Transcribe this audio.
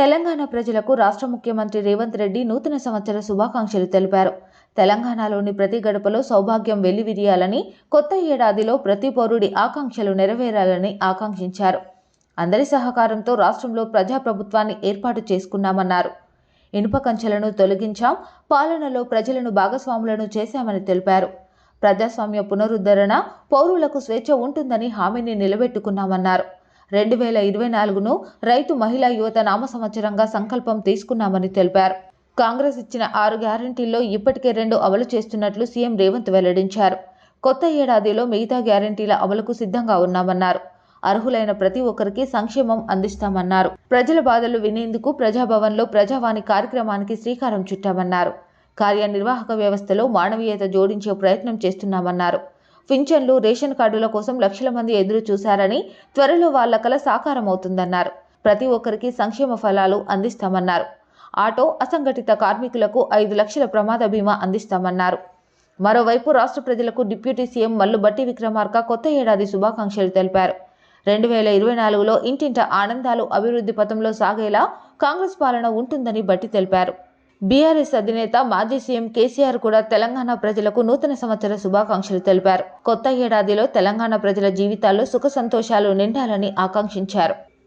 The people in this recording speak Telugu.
తెలంగాణ ప్రజలకు రాష్ట్ర ముఖ్యమంత్రి రేవంత్ రెడ్డి నూతన సంవత్సర శుభాకాంక్షలు తెలిపారు. తెలంగాణలోని ప్రతి గడపలో సౌభాగ్యం వెల్లివిరియాలని కొత్త ఏడాదిలో ప్రతి పౌరుడి ఆకాంక్షలు నెరవేరాలని ఆకాంక్షించారు. అందరి సహకారంతో రాష్ట్రంలో ప్రజాప్రభుత్వాన్ని ఏర్పాటు చేసుకున్నామన్నారు. ఇనుప కంచెలను తొలగించాం పాలనలో ప్రజలను భాగస్వాములను చేశామని తెలిపారు. ప్రజాస్వామ్య పునరుద్ధరణ పౌరులకు స్వేచ్ఛ ఉంటుందని హామీని నిలబెట్టుకున్నామన్నారు. రెండు వేల ఇరవై నాలుగును రైతు మహిళా యువత నామ సంవత్సరంగా సంకల్పం తీసుకున్నామని తెలిపారు. కాంగ్రెస్ ఇచ్చిన ఆరు గ్యారంటీల్లో ఇప్పటికే రెండు అమలు చేస్తున్నట్లు సీఎం రేవంత్ వెల్లడించారు. కొత్త ఏడాదిలో మిగతా గ్యారంటీల అమలుకు సిద్ధంగా ఉన్నామన్నారు. అర్హులైన ప్రతి ఒక్కరికి సంక్షేమం అందిస్తామన్నారు. ప్రజల బాధలు వినేందుకు ప్రజాభవన్లో ప్రజావాణి కార్యక్రమానికి శ్రీకారం చుట్టామన్నారు. కార్యనిర్వాహక వ్యవస్థలో మానవీయత జోడించే ప్రయత్నం చేస్తున్నామన్నారు. పింఛన్లు రేషన్ కార్డుల కోసం లక్షల మంది ఎదురు చూశారని త్వరలో వాళ్ళ కల సాకారం అవుతుందన్నారు ప్రతి ఒక్కరికి సంక్షేమ ఫలాలు అందిస్తామన్నారు. ఆటో అసంఘటిత కార్మికులకు ఐదు లక్షల ప్రమాద బీమా అందిస్తామన్నారు. మరోవైపు రాష్ట్ర ప్రజలకు డిప్యూటీ సీఎం మల్లుబట్టి విక్రమార్క కొత్త ఏడాది శుభాకాంక్షలు తెలిపారు. రెండు వేల ఇరవై నాలుగులో ఇంటింట ఆనందాలు అభివృద్ధి పథంలో సాగేలా కాంగ్రెస్ పాలన ఉంటుందని బట్టి తెలిపారు. బీఆర్ఎస్ అధినేత మాజీ సీఎం కేసీఆర్ కూడా తెలంగాణ ప్రజలకు నూతన సంవత్సర శుభాకాంక్షలు తెలిపారు. కొత్త ఏడాదిలో తెలంగాణ ప్రజల జీవితాల్లో సుఖ సంతోషాలు నిండాలని ఆకాంక్షించారు.